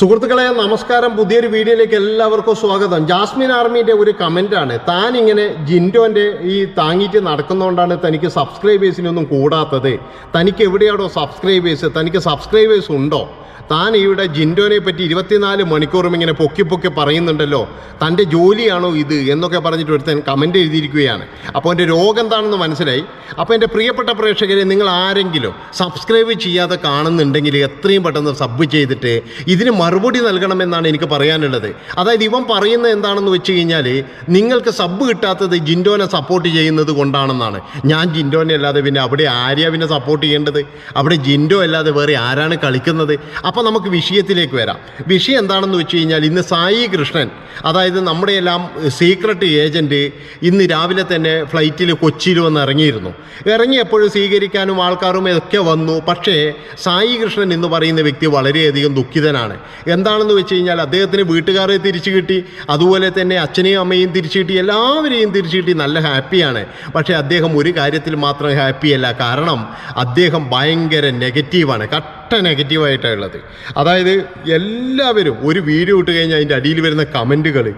സുഹൃത്തുക്കളെ നമസ്കാരം. പുതിയൊരു വീഡിയോയിലേക്ക് എല്ലാവർക്കും സ്വാഗതം. ജാസ്മിൻ ആർമിയുടെ ഒരു കമന്റാണ് താൻ ഇങ്ങനെ ജിൻഡോന്റെ ഈ താങ്ങിയിട്ട് നടക്കുന്നതുകൊണ്ടാണ് തനിക്ക് സബ്സ്ക്രൈബേഴ്സിനൊന്നും കൂടാത്തത്. തനിക്ക് എവിടെയാണോ സബ്സ്ക്രൈബേഴ്സ് തനിക്ക് സബ്സ്ക്രൈബേഴ്സ് ഉണ്ടോ? താൻ ഇവിടെ ജിൻഡോനെ പറ്റി ഇരുപത്തിനാല് മണിക്കൂറും ഇങ്ങനെ പൊക്കി പൊക്കി പറയുന്നുണ്ടല്ലോ. തന്റെ ജോലിയാണോ ഇത് എന്നൊക്കെ പറഞ്ഞിട്ട് ഒരുത്തൻ കമന്റ് എഴുതിയിരിക്കുകയാണ്. അപ്പോൾ എന്റെ രോഗം എന്താണെന്ന് മനസ്സിലായി. അപ്പോൾ എന്റെ പ്രിയപ്പെട്ട പ്രേക്ഷകരെ നിങ്ങൾ ആരെങ്കിലും സബ്സ്ക്രൈബ് ചെയ്യാതെ കാണുന്നുണ്ടെങ്കിൽ എത്രയും പെട്ടെന്ന് സബ് ചെയ്തിട്ട് ഇതിന് മറുപടി നൽകണമെന്നാണ് എനിക്ക് പറയാനുള്ളത്. അതായത് ഇവൻ പറയുന്നത് എന്താണെന്ന് വെച്ച് കഴിഞ്ഞാൽ നിങ്ങൾക്ക് സബ് കിട്ടാത്തത് ജിൻഡോനെ സപ്പോർട്ട് ചെയ്യുന്നത് കൊണ്ടാണെന്നാണ്. ഞാൻ ജിൻഡോനെ അല്ലാതെ പിന്നെ അവിടെ ആര്യാവിനെ സപ്പോർട്ട് ചെയ്യേണ്ടത്? അവിടെ ജിൻഡോ അല്ലാതെ വേറെ ആരാണ് കളിക്കുന്നത്? അപ്പോൾ നമുക്ക് വിഷയത്തിലേക്ക് വരാം. വിഷയം എന്താണെന്ന് വെച്ച് കഴിഞ്ഞാൽ ഇന്ന് സായി കൃഷ്ണൻ അതായത് നമ്മുടെ എല്ലാം സീക്രട്ട് ഏജന്റ് ഇന്ന് രാവിലെ തന്നെ ഫ്ലൈറ്റിൽ കൊച്ചിയിൽ വന്ന് ഇറങ്ങിയിരുന്നു. ഇറങ്ങിയപ്പോഴും സ്വീകരിക്കാനും ആൾക്കാരും ഒക്കെ വന്നു. പക്ഷേ സായി കൃഷ്ണൻ എന്ന് പറയുന്ന വ്യക്തി വളരെയധികം ദുഃഖിതനാണ്. എന്താണെന്ന് വെച്ച് കഴിഞ്ഞാൽ അദ്ദേഹത്തിന് വീട്ടുകാരെ തിരിച്ചു കിട്ടി. അതുപോലെ തന്നെ അച്ഛനെയും അമ്മയും തിരിച്ചു കിട്ടി. എല്ലാവരെയും തിരിച്ചു കിട്ടി. നല്ല ഹാപ്പിയാണ്. പക്ഷേ അദ്ദേഹം ഒരു കാര്യത്തിൽ മാത്രം ഹാപ്പിയല്ല. കാരണം അദ്ദേഹം ഭയങ്കര നെഗറ്റീവാണ് കട്ട നെഗറ്റീവായിട്ടാണ് ഉള്ളത്. അതായത് എല്ലാവരും ഒരു വീഡിയോ ഇട്ട് കഴിഞ്ഞാൽ അതിന്റെ അടിയിൽ വരുന്ന കമന്റുകൾ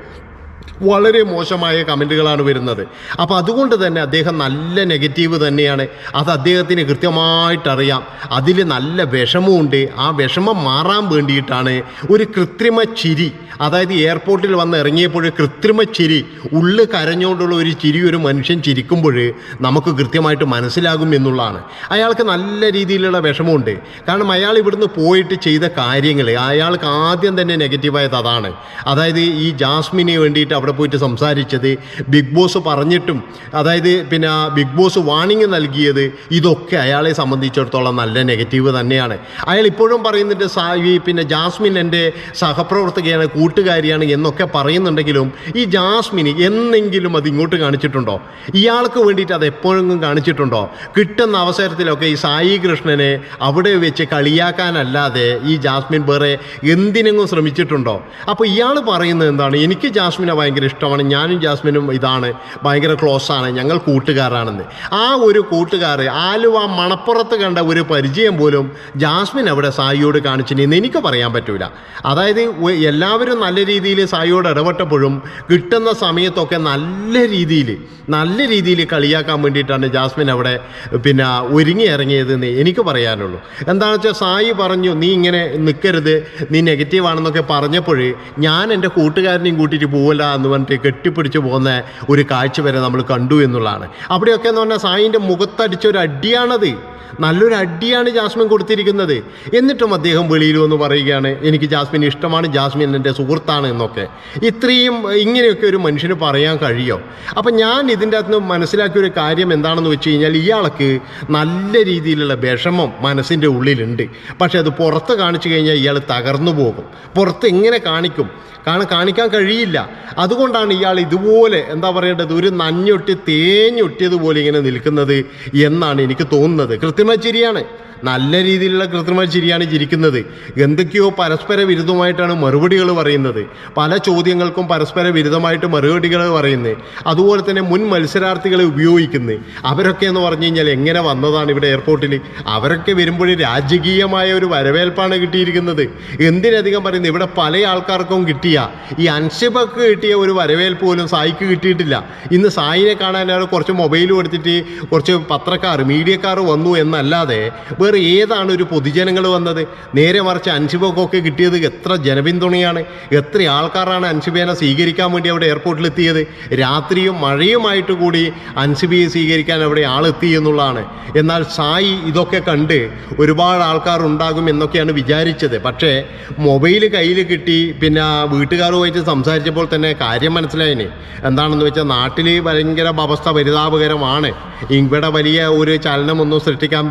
വളരെ മോശമായ കമന്റുകളാണ് വരുന്നത്. അപ്പോൾ അതുകൊണ്ട് തന്നെ അദ്ദേഹം നല്ല നെഗറ്റീവ് തന്നെയാണ്. അത് അദ്ദേഹത്തിന് കൃത്യമായിട്ടറിയാം അതിൽ നല്ല വിഷമമുണ്ട്. ആ വിഷമം മാറാൻ വേണ്ടിയിട്ടാണ് ഒരു കൃത്രിമ ചിരി. അതായത് എയർപോർട്ടിൽ വന്ന് ഇറങ്ങിയപ്പോൾ കൃത്രിമ ചിരി. ഉള്ളു കരഞ്ഞുകൊണ്ടുള്ള ഒരു ചിരി ഒരു മനുഷ്യൻ ചിരിക്കുമ്പോൾ നമുക്ക് കൃത്യമായിട്ട് മനസ്സിലാകും എന്നുള്ളതാണ്. അയാൾക്ക് നല്ല രീതിയിലുള്ള വിഷമമുണ്ട്. കാരണം അയാൾ ഇവിടുന്ന് പോയിട്ട് ചെയ്ത കാര്യങ്ങൾ അയാൾക്ക് ആദ്യം തന്നെ നെഗറ്റീവായത് അതാണ്. അതായത് ഈ ജാസ്മിന് വേണ്ടിയിട്ട് അവിടെ പോയിട്ട് സംസാരിച്ചത്. ബിഗ് ബോസ് പറഞ്ഞിട്ടും അതായത് പിന്നെ ബിഗ് ബോസ് വാണിംഗ് നൽകിയത് ഇതൊക്കെ അയാളെ സംബന്ധിച്ചിടത്തോളം നല്ല നെഗറ്റീവ് തന്നെയാണ്. അയാൾ ഇപ്പോഴും പറയുന്നുണ്ട് ഈ പിന്നെ ജാസ്മിൻ എന്റെ സഹപ്രവർത്തകയാണ് കൂട്ടുകാരിയാണ് എന്നൊക്കെ പറയുന്നുണ്ടെങ്കിലും ഈ ജാസ്മിന് എന്നെങ്കിലും അത് ഇങ്ങോട്ട് കാണിച്ചിട്ടുണ്ടോ? ഇയാൾക്ക് വേണ്ടിയിട്ട് അത് എപ്പോഴെങ്കിലും കാണിച്ചിട്ടുണ്ടോ? കിട്ടുന്ന അവസരത്തിലൊക്കെ ഈ സായി കൃഷ്ണനെ അവിടെ വെച്ച് കളിയാക്കാനല്ലാതെ ഈ ജാസ്മിൻ വേറെ എന്തിനെങ്കിലും ശ്രമിച്ചിട്ടുണ്ടോ? അപ്പോൾ ഇയാൾ പറയുന്നത് എന്താണ് എനിക്ക് ജാസ്മിനെ ഭയങ്കര ഇഷ്ടമാണ്. ഞാനും ജാസ്മിനും ഇതാണ്. ഭയങ്കര ക്ലോസ് ആണ്. ഞങ്ങൾ കൂട്ടുകാരാണെന്ന്. ആ ഒരു കൂട്ടുകാർ ആലുവ മണപ്പുറത്ത് കണ്ട ഒരു പരിചയം പോലും ജാസ്മിൻ അവിടെ സായിയോട് കാണിച്ചിട്ടുണ്ടെന്ന് എനിക്ക് പറയാൻ പറ്റൂല. അതായത് എല്ലാവരും നല്ല രീതിയിൽ സായിയോട് ഇടപെട്ടപ്പോഴും കിട്ടുന്ന സമയത്തൊക്കെ നല്ല രീതിയിൽ നല്ല രീതിയിൽ കളിയാക്കാൻ വേണ്ടിയിട്ടാണ് ജാസ്മിൻ അവിടെ പിന്നെ ഒരുങ്ങി ഇറങ്ങിയതെന്ന് എനിക്ക് പറയാനുള്ളൂ. എന്താണെന്ന് വെച്ചാൽ സായി പറഞ്ഞു നീ ഇങ്ങനെ നിൽക്കരുത് നീ നെഗറ്റീവ് ആണെന്നൊക്കെ പറഞ്ഞപ്പോൾ ഞാൻ എന്റെ കൂട്ടുകാരനെയും കൂട്ടിയിട്ട് പോവില്ല. എന്ന് പറഞ്ഞിട്ട് കെട്ടിപ്പിടിച്ച് പോകുന്ന ഒരു കാഴ്ച വരെ നമ്മൾ കണ്ടു എന്നുള്ളതാണ്. അവിടെയൊക്കെ എന്ന് പറഞ്ഞാൽ സായിന്റെ മുഖത്തടിച്ച ഒരു അടിയാണത്. നല്ലൊരു അടിയാണ് ജാസ്മിൻ കൊടുത്തിരിക്കുന്നത്. എന്നിട്ടും അദ്ദേഹം വെളിയിൽ വന്ന് പറയുകയാണ് എനിക്ക് ജാസ്മിൻ ഇഷ്ടമാണ് ജാസ്മിൻ എന്റെ സുഹൃത്താണ് എന്നൊക്കെ. ഇത്രയും ഇങ്ങനെയൊക്കെ ഒരു മനുഷ്യന് പറയാൻ കഴിയോ? അപ്പം ഞാൻ ഇതിന്റെ അകത്ത് നിന്ന് മനസ്സിലാക്കിയ ഒരു കാര്യം എന്താണെന്ന് വെച്ച് കഴിഞ്ഞാൽ ഇയാൾക്ക് നല്ല രീതിയിലുള്ള വിഷമം മനസ്സിന്റെ ഉള്ളിലുണ്ട്. പക്ഷെ അത് പുറത്ത് കാണിച്ചു കഴിഞ്ഞാൽ ഇയാൾ തകർന്നു പോകും. പുറത്ത് എങ്ങനെ കാണിക്കും? കാരണം കാണിക്കാൻ കഴിയില്ല. അതുകൊണ്ടാണ് ഇയാൾ ഇതുപോലെ എന്താ പറയേണ്ടത് ഒരു നഞ്ഞൊട്ടി തേഞ്ഞൊട്ടിയതുപോലെ ഇങ്ങനെ നിൽക്കുന്നത് എന്നാണ് എനിക്ക് തോന്നുന്നത്. കൃത്യമായി ചിരിയാണ്. നല്ല രീതിയിലുള്ള കൃത്രിമ ചിരിയാണ് ചിരിക്കുന്നത്. എന്തൊക്കെയോ പരസ്പര വിരുദ്ധമായിട്ടാണ് മറുപടികൾ പറയുന്നത്. പല ചോദ്യങ്ങൾക്കും പരസ്പര വിരുദ്ധമായിട്ട് മറുപടികൾ പറയുന്നത്. അതുപോലെ തന്നെ മുൻ മത്സരാർത്ഥികളെ ഉപയോഗിക്കുന്നത്. അവരൊക്കെ എന്ന് പറഞ്ഞു കഴിഞ്ഞാൽ എങ്ങനെ വന്നതാണ് ഇവിടെ എയർപോർട്ടിൽ അവരൊക്കെ വരുമ്പോൾ രാജകീയമായ ഒരു വരവേൽപ്പാണ് കിട്ടിയിരിക്കുന്നത്. എന്തിനധികം പറയുന്നത്? ഇവിടെ പല ആൾക്കാർക്കും കിട്ടിയ ഈ അൻഷിബക്ക് കിട്ടിയ ഒരു വരവേൽപ്പ് പോലും സായിക്ക് കിട്ടിയിട്ടില്ല. ഇന്ന് സായിനെ കാണാൻ കുറച്ച് മൊബൈൽ കൊടുത്തിട്ട് കുറച്ച് പത്രക്കാർ മീഡിയക്കാർ വന്നു എന്നല്ലാതെ വേറെ ഏതാണ് ഒരു പൊതുജനങ്ങൾ വന്നത്? നേരെ മറിച്ച് അൻഷിബക്കൊക്കെ കിട്ടിയത് എത്ര ജനപിന്തുണയാണ് എത്ര ആൾക്കാരാണ് അൻഷിബേനെ സ്വീകരിക്കാൻ വേണ്ടി അവിടെ എയർപോർട്ടിൽ എത്തിയത്? രാത്രിയും മഴയുമായിട്ട് കൂടി അൻഷിബിയെ സ്വീകരിക്കാൻ അവിടെ ആളെത്തി എന്നുള്ളതാണ്. എന്നാൽ സായി ഇതൊക്കെ കണ്ട് ഒരുപാട് ആൾക്കാർ ഉണ്ടാകും എന്നൊക്കെയാണ് വിചാരിച്ചത്. പക്ഷേ മൊബൈൽ കയ്യിൽ കിട്ടി പിന്നെ വീട്ടുകാരുമായിട്ട് സംസാരിച്ചപ്പോൾ തന്നെ കാര്യം മനസ്സിലായിന്. എന്താണെന്ന് വെച്ചാൽ നാട്ടിൽ ഭയങ്കര അവസ്ഥ പരിതാപകരമാണ്. ഇവിടെ വലിയ ഒരു ചലനമൊന്നും സൃഷ്ടിക്കാൻ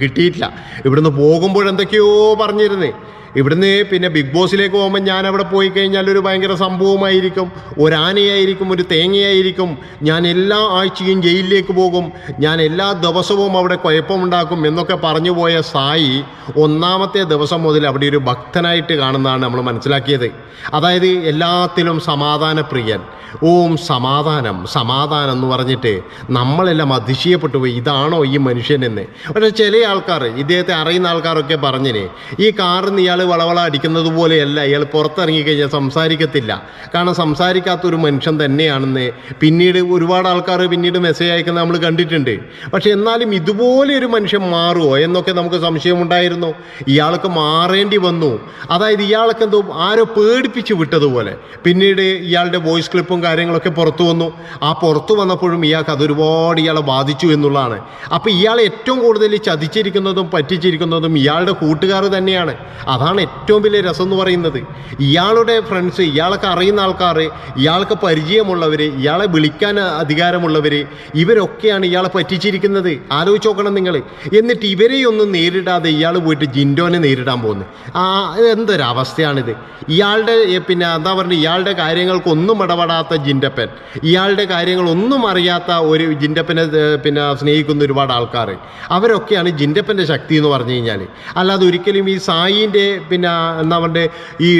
കിട്ടിയിട്ടില്ല. ഇവിടുന്ന് പോകുമ്പോഴെന്തൊക്കെയോ പറഞ്ഞിരുന്നേ. ഇവിടുന്ന് പിന്നെ ബിഗ് ബോസിലേക്ക് പോകുമ്പോൾ ഞാൻ അവിടെ പോയി കഴിഞ്ഞാൽ ഒരു ഭയങ്കര സംഭവമായിരിക്കും. ഒരാനയായിരിക്കും ഒരു തേങ്ങയായിരിക്കും. ഞാൻ എല്ലാ ആഴ്ചയും ജയിലിലേക്ക് പോകും. ഞാൻ എല്ലാ ദിവസവും അവിടെ കുഴപ്പമുണ്ടാക്കും എന്നൊക്കെ പറഞ്ഞു പോയ സായി ഒന്നാമത്തെ ദിവസം മുതൽ അവിടെ ഒരു ഭക്തനായിട്ട് കാണുന്നതാണ് നമ്മൾ മനസ്സിലാക്കിയത്. അതായത് എല്ലാത്തിലും സമാധാനപ്രിയൻ. ഓം സമാധാനം സമാധാനം എന്ന് പറഞ്ഞിട്ട് നമ്മളെല്ലാം അതിശയപ്പെട്ടു പോയി. ഇതാണോ ഈ മനുഷ്യനെന്ന്. പക്ഷേ ചില ആൾക്കാർ ഇദ്ദേഹത്തെ അറിയുന്ന ആൾക്കാരൊക്കെ പറഞ്ഞിന് ഈ കാറിൽ നിന്ന് ഇയാൾ ഇയാൾ വളവള അടിക്കുന്നത് പോലെയല്ല. ഇയാൾ പുറത്തിറങ്ങി കഴിഞ്ഞാൽ സംസാരിക്കത്തില്ല. കാരണം സംസാരിക്കാത്ത ഒരു മനുഷ്യൻ തന്നെയാണെന്ന് പിന്നീട് ഒരുപാട് ആൾക്കാർ പിന്നീട് മെസ്സേജ് അയക്കുന്നത് നമ്മൾ കണ്ടിട്ടുണ്ട്. പക്ഷെ എന്നാലും ഇതുപോലെ ഒരു മനുഷ്യൻ മാറുമോ എന്നൊക്കെ നമുക്ക് സംശയമുണ്ടായിരുന്നു. ഇയാൾക്ക് മാറേണ്ടി വന്നു. അതായത് ഇയാൾക്ക് എന്തോ ആരോ പേടിപ്പിച്ച് വിട്ടതുപോലെ. പിന്നീട് ഇയാളുടെ വോയിസ് ക്ലിപ്പും കാര്യങ്ങളൊക്കെ പുറത്തു വന്നു. ആ പുറത്തു വന്നപ്പോഴും ഇയാൾക്ക് അതൊരുപാട് ഇയാളെ ബാധിച്ചു എന്നുള്ളതാണ്. അപ്പോൾ ഇയാളെ ഏറ്റവും കൂടുതൽ ചതിച്ചിരിക്കുന്നതും പറ്റിച്ചിരിക്കുന്നതും ഇയാളുടെ കൂട്ടുകാർ തന്നെയാണ്. അതാണ് ഏറ്റവും വലിയ രസം എന്ന് പറയുന്നത്. ഇയാളുടെ ഫ്രണ്ട്സ് ഇയാളൊക്കെ അറിയുന്ന ആൾക്കാർ ഇയാൾക്ക് പരിചയമുള്ളവർ ഇയാളെ വിളിക്കാൻ അധികാരമുള്ളവർ ഇവരൊക്കെയാണ് ഇയാളെ പറ്റിച്ചിരിക്കുന്നത്. ആലോചിച്ച് നോക്കണം നിങ്ങൾ എന്നിട്ട് ഇവരെയൊന്നും നേരിടാതെ ഇയാൾ പോയിട്ട് ജിൻഡോനെ നേരിടാൻ പോകുന്നു ആ എന്തൊരവസ്ഥയാണിത്. ഇയാളുടെ പിന്നെ എന്താ പറയുക ഇയാളുടെ കാര്യങ്ങൾക്കൊന്നും ഇടപെടാത്ത ജിൻഡപ്പൻ. ഇയാളുടെ കാര്യങ്ങളൊന്നും അറിയാത്ത ഒരു ജിൻഡപ്പനെ പിന്നെ സ്നേഹിക്കുന്ന ഒരുപാട് ആൾക്കാർ അവരൊക്കെയാണ് ജിൻഡപ്പന്റെ ശക്തി എന്ന് പറഞ്ഞു കഴിഞ്ഞാൽ അല്ലാതെ ഒരിക്കലും ഈ സായിന്റെ പിന്നെ എന്താ പറയുക ഈ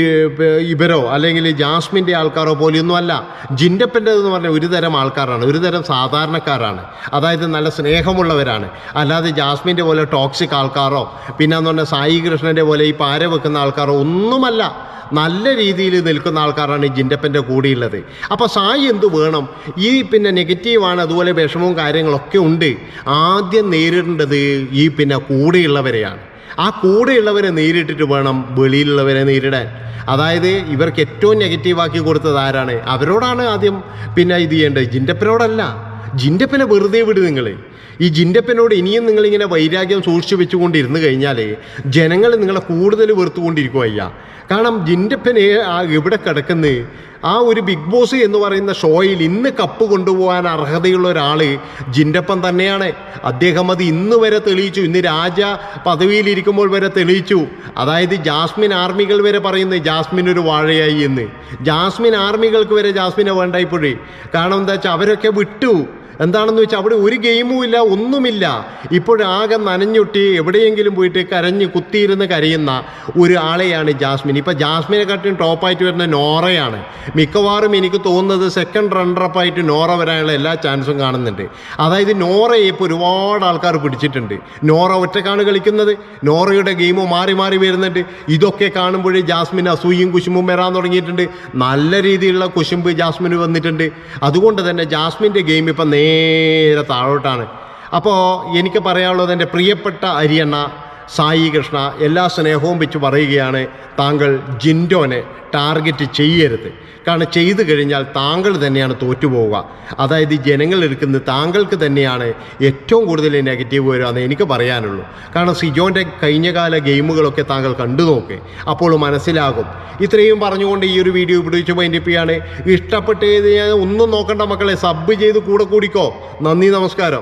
ഇവരോ അല്ലെങ്കിൽ ജാസ്മിന്റെ ആൾക്കാരോ പോലെയൊന്നും അല്ല ജിൻഡപ്പന്റെ എന്ന് പറഞ്ഞാൽ ഒരു തരം ആൾക്കാരാണ് ഒരു തരം സാധാരണക്കാരാണ്. അതായത് നല്ല സ്നേഹമുള്ളവരാണ്. അല്ലാതെ ജാസ്മിന്റെ പോലെ ടോക്സിക് ആൾക്കാരോ പിന്നെ എന്ന് പറഞ്ഞാൽ സായി കൃഷ്ണന്റെ പോലെ ഈ പാര വെക്കുന്ന ആൾക്കാരോ ഒന്നുമല്ല. നല്ല രീതിയിൽ നിൽക്കുന്ന ആൾക്കാരാണ് ഈ ജിൻഡപ്പന്റെ കൂടെയുള്ളത്. അപ്പോൾ സായി എന്ത് വേണം? ഈ പിന്നെ നെഗറ്റീവാണ് അതുപോലെ വിഷമവും കാര്യങ്ങളൊക്കെ ഉണ്ട്. ആദ്യം നേരിടേണ്ടത് ഈ പിന്നെ കൂടെയുള്ളവരെയാണ്. ആ കൂടെയുള്ളവരെ നേരിട്ടിട്ട് വേണം വെളിയിലുള്ളവരെ നേരിടാൻ. അതായത് ഇവർക്ക് ഏറ്റവും നെഗറ്റീവാക്കി കൊടുത്തത് ആരാണ്? അവരോടാണ് ആദ്യം പിന്നെ ഇത് ചെയ്യേണ്ടത്. ജിൻഡപ്പനോടല്ല. ജിൻഡപ്പനെ വെറുതെ വിട് നിങ്ങൾ ഈ ജിൻഡപ്പനോട് ഇനിയും നിങ്ങളിങ്ങനെ വൈരാഗ്യം സൂക്ഷിച്ചു വെച്ചുകൊണ്ടിരുന്നു കഴിഞ്ഞാൽ ജനങ്ങൾ നിങ്ങളെ കൂടുതൽ വെറുത്തുകൊണ്ടിരിക്കും അയ്യ കാരണം ജിൻഡപ്പനെ ആ എവിടെ കിടക്കുന്നത് ആ ഒരു ബിഗ് ബോസ് എന്ന് പറയുന്ന ഷോയിൽ ഇന്ന് കപ്പ് കൊണ്ടുപോകാൻ അർഹതയുള്ള ഒരാൾ ജിൻഡപ്പൻ തന്നെയാണ്. അദ്ദേഹം അത് ഇന്ന് വരെ തെളിയിച്ചു. ഇന്ന് രാജ പദവിയിലിരിക്കുമ്പോൾ വരെ തെളിയിച്ചു. അതായത് ജാസ്മിൻ ആർമികൾ വരെ പറയുന്നത് ജാസ്മിൻ ഒരു വാഴയായി എന്ന്. ജാസ്മിൻ ആർമികൾക്ക് വരെ ജാസ്മിനെ വേണ്ട ഇപ്പോഴേ കാരണം എന്താ വെച്ചാൽ അവരൊക്കെ വിട്ടു. എന്താണെന്ന് വെച്ചാൽ അവിടെ ഒരു ഗെയിമും ഇല്ല ഒന്നുമില്ല. ഇപ്പോഴാകെ നനഞ്ഞൊട്ടി എവിടെയെങ്കിലും പോയിട്ട് കരഞ്ഞ് കുത്തിയിരുന്ന് കരയുന്ന ഒരു ആളെയാണ് ജാസ്മിൻ. ഇപ്പം ജാസ്മിനെ കാട്ടിയും ടോപ്പായിട്ട് വരുന്ന നോറയാണ്. മിക്കവാറും എനിക്ക് തോന്നുന്നത് സെക്കൻഡ് റണ്ണറപ്പായിട്ട് നോറ വരാനുള്ള എല്ലാ ചാൻസും കാണുന്നുണ്ട്. അതായത് നോറയെ ഇപ്പോൾ ഒരുപാട് ആൾക്കാർ പിടിച്ചിട്ടുണ്ട്. നോറ ഒറ്റക്കാണ് കളിക്കുന്നത്. നോറയുടെ ഗെയിം മാറി മാറി വരുന്നുണ്ട്. ഇതൊക്കെ കാണുമ്പോഴേ ജാസ്മിൻ അസൂയും കുശുമ്പും വരാൻ തുടങ്ങിയിട്ടുണ്ട്. നല്ല രീതിയിലുള്ള കുശുമ്പ് ജാസ്മിന് വന്നിട്ടുണ്ട്. അതുകൊണ്ട് തന്നെ ജാസ്മിന്റെ ഗെയിം ഇപ്പം നേരെ താഴോട്ടാണ്. അപ്പോൾ എനിക്ക് പറയാനുള്ളത് എന്റെ പ്രിയപ്പെട്ട അരിയണ്ണ സായി കൃഷ്ണ എല്ലാ സ്നേഹവും വെച്ച് പറയുകയാണ് താങ്കൾ ജിൻഡോനെ ടാർഗറ്റ് ചെയ്യരുത്. കാരണം ചെയ്തു കഴിഞ്ഞാൽ താങ്കൾ തന്നെയാണ് തോറ്റുപോവുക. അതായത് ജനങ്ങൾ എടുക്കുന്നത് താങ്കൾക്ക് തന്നെയാണ് ഏറ്റവും കൂടുതൽ നെഗറ്റീവ് വരിക എന്ന് എനിക്ക് പറയാനുള്ളൂ. കാരണം സിജോന്റെ കഴിഞ്ഞകാല ഗെയിമുകളൊക്കെ താങ്കൾ കണ്ടു നോക്ക്. അപ്പോൾ മനസ്സിലാകും. ഇത്രയും പറഞ്ഞുകൊണ്ട് ഈ ഒരു വീഡിയോ ഇവിടെ വെച്ച് മൈൻഡിപ്പിയാണ് ഇഷ്ടപ്പെട്ട് ഒന്നും നോക്കണ്ട മക്കളെ സബ് ചെയ്ത് കൂടെ കൂടിക്കോ. നന്ദി നമസ്കാരം.